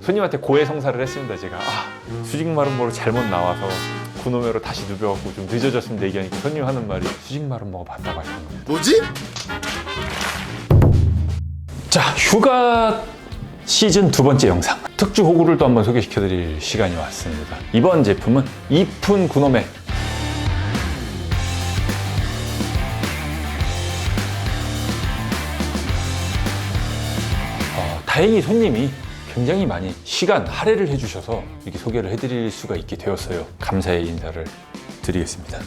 손님한테 고해 성사를 했습니다 제가. 아 수직 마름모로 잘못 나와서 구노매로 다시 누벼갖고 좀 늦어졌습니다 얘기하니까 손님 하는 말이 수직 마름모가 맞다고 하시는 거예요 뭐지? 자 휴가 시즌 두 번째 영상. 특주 호구를 또 한번 소개시켜 드릴 시간이 왔습니다. 이번 제품은 이푼 구노매. 어, 다행히 손님이 굉장히 많이 시간 할애를 해주셔서 이렇게 소개를 해드릴 수가 있게 되었어요. 감사의 인사를 드리겠습니다.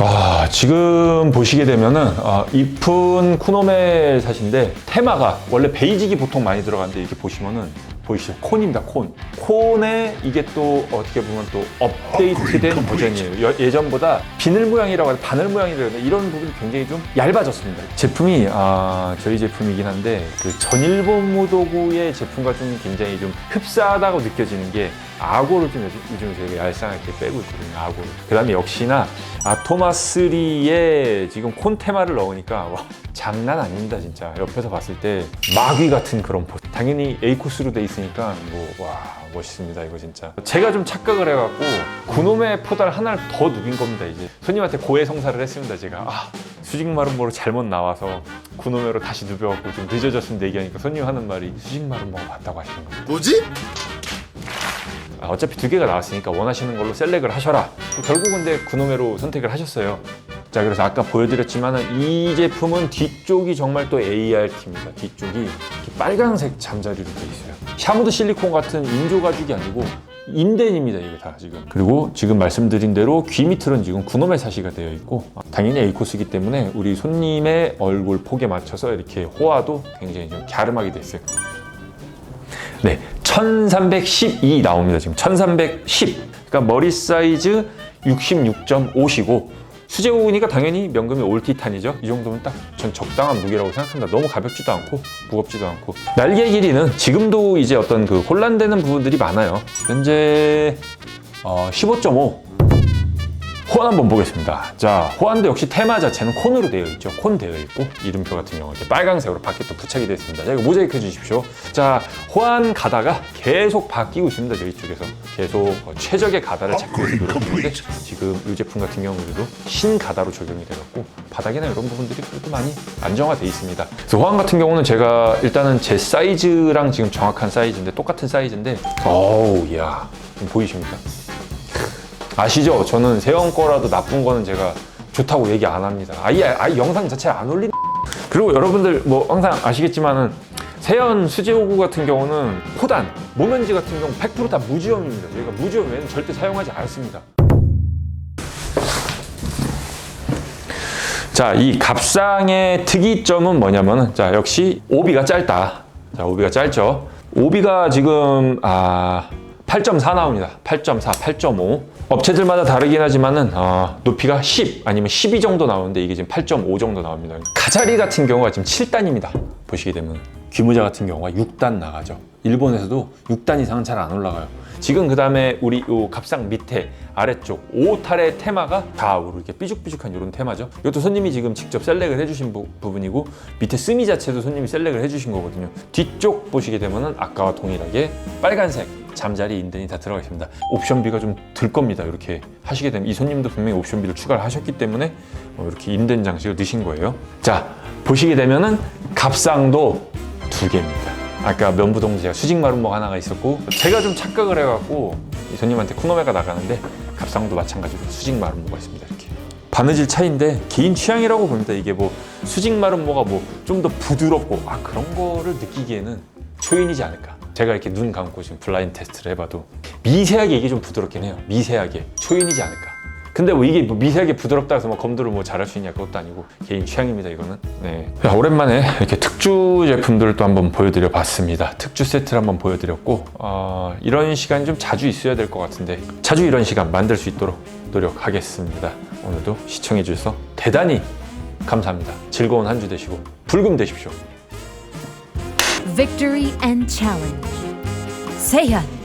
아, 지금 보시게 되면은 아, 이푼 쿠노메 샷인데 테마가 원래 베이직이 보통 많이 들어가는데 이렇게 보시면은 보이시죠? 콘입니다, 콘. 콘에 이게 또 어떻게 보면 또 업데이트된 버전이에요. 여- 예전보다 비늘 모양이라고 하는 바늘 모양이라고 하는 이런 부분이 굉장히 좀 얇아졌습니다. 제품이 아, 저희 제품이긴 한데 그 전일본 무도구의 제품과 좀 굉장히 좀 흡사하다고 느껴지는 게 아고를 좀 요즘, 요즘 저희가 얄쌍하게 빼고 있거든요. 아고를. 그 다음에 역시나 아토마3에 지금 콘 테마를 넣으니까 와, 장난 아닙니다 진짜 옆에서 봤을 때 마귀 같은 그런 포 당연히 A 코스로 돼 있 으니까 뭐 와 멋있습니다 이거 진짜 제가 좀 착각을 해갖고 그놈의 포달 하나를 더 누빈 겁니다 이제 손님한테 고해성사를 했습니다 제가 아 수직 마름모로 잘못 나와서 그놈의로 다시 누벼갖고 좀 늦어졌습니다 얘기하니까 손님 하는 말이 수직 마름모가 맞다고 하시는 거예요 뭐지? 아, 어차피 두 개가 나왔으니까 원하시는 걸로 셀렉을 하셔라. 결국은 근데 그노메로 선택을 하셨어요. 자, 그래서 아까 보여드렸지만 이 제품은 뒤쪽이 정말 또 ART입니다. 뒤쪽이 빨간색 잠자리로 되어 있어요. 샤무드 실리콘 같은 인조 가죽이 아니고 인덴입니다, 이게 다 지금. 그리고 지금 말씀드린 대로 귀 밑으로는 지금 구노메 사시가 되어 있고 아, 당연히 A코스이기 때문에 우리 손님의 얼굴 폭에 맞춰서 이렇게 호화도 굉장히 좀 갸름하게 되어 있어요. 네, 1312 나옵니다. 지금 1310. 그러니까 머리 사이즈 66.5시고 수제 고구니까 당연히 명금이 올티탄이죠. 이 정도면 딱 전 적당한 무게라고 생각합니다. 너무 가볍지도 않고 무겁지도 않고 날개 길이는 지금도 이제 어떤 그 혼란되는 부분들이 많아요. 현재 어, 15.5 호환 한번 보겠습니다. 자, 호환도 역시 테마 자체는 콘으로 되어 있죠. 콘 되어 있고 이름표 같은 경우 이렇게 빨간색으로 밖에 또 부착이 되어 있습니다. 자, 이거 모자이크 해 주십시오. 자, 호환 가다가 계속 바뀌고 있습니다. 저희 쪽에서 계속 어, 최적의 가다를 찾기 위해서 노력했는데 지금 이 제품 같은 경우에도 신 가다로 적용이 되었고 바닥이나 이런 부분들이 그래도 많이 안정화되어 있습니다. 그래서 호환 같은 경우는 제가 일단은 제 사이즈랑 지금 정확한 사이즈인데 똑같은 사이즈인데 어우, 이야, 보이십니까? 아시죠? 저는 세영 거라도 나쁜 거는 제가 좋다고 얘기 안 합니다. 아예, 아예 영상 자체 안 올린. 그리고 여러분들 뭐 항상 아시겠지만은 세연 수제호구 같은 경우는 포단, 모면지 같은 경우 100%다 무지엄입니다. 저희가 무지엄 외에는 절대 사용하지 않습니다. 자, 이 갑상의 특이점은 뭐냐면은 자, 역시 오비가 짧다. 자, 오비가 짧죠. 오비가 지금 아 8.4 나옵니다. 8.4, 8.5. 업체들마다 다르긴 하지만은 어, 높이가 10 아니면 12 정도 나오는데 이게 지금 8.5 정도 나옵니다. 가자리 같은 경우가 지금 7단입니다. 보시게 되면 귀모자 같은 경우가 6단 나가죠. 일본에서도 6단 이상은 잘 안 올라가요. 지금 그 다음에 우리 요 갑상 밑에 아래쪽 오탈의 테마가 좌우로 이렇게 삐죽삐죽한 이런 테마죠. 이것도 손님이 지금 직접 셀렉을 해주신 부, 부분이고 밑에 스미 자체도 손님이 셀렉을 해주신 거거든요. 뒤쪽 보시게 되면은 아까와 동일하게 빨간색 잠자리 인덴이 다 들어가 있습니다. 옵션비가 좀 들 겁니다. 이렇게 하시게 되면 이 손님도 분명히 옵션비를 추가를 하셨기 때문에 어, 이렇게 인덴 장식을 넣으신 거예요. 자 보시게 되면은 갑상도 두 개입니다. 아까 면부동 제가 수직 마름모 하나가 있었고 제가 좀 착각을 해갖고 이 손님한테 쿠노메가 나가는데 갑상도 마찬가지로 수직 마름모가 있습니다. 이렇게 바느질 차이인데 개인 취향이라고 봅니다. 이게 뭐 수직 마름모가 뭐 좀 더 부드럽고 아 그런 거를 느끼기에는 초인이지 않을까. 제가 이렇게 눈 감고 지금 블라인 테스트를 해봐도 미세하게 이게 좀 부드럽긴 해요. 미세하게. 초인이지 않을까. 근데 뭐 이게 뭐 미세하게 부드럽다 해서 뭐 검도를 뭐 잘할 수 있냐 그것도 아니고 개인 취향입니다 이거는. 네. 자, 오랜만에 이렇게 특주 제품들을 또 한번 보여드려 봤습니다. 특주 세트를 한번 보여드렸고 어, 이런 시간이 좀 자주 있어야 될 것 같은데 자주 이런 시간 만들 수 있도록 노력하겠습니다. 오늘도 시청해 주셔서 대단히 감사합니다. 즐거운 한 주 되시고 불금 되십시오 Victory and challenge. Seiya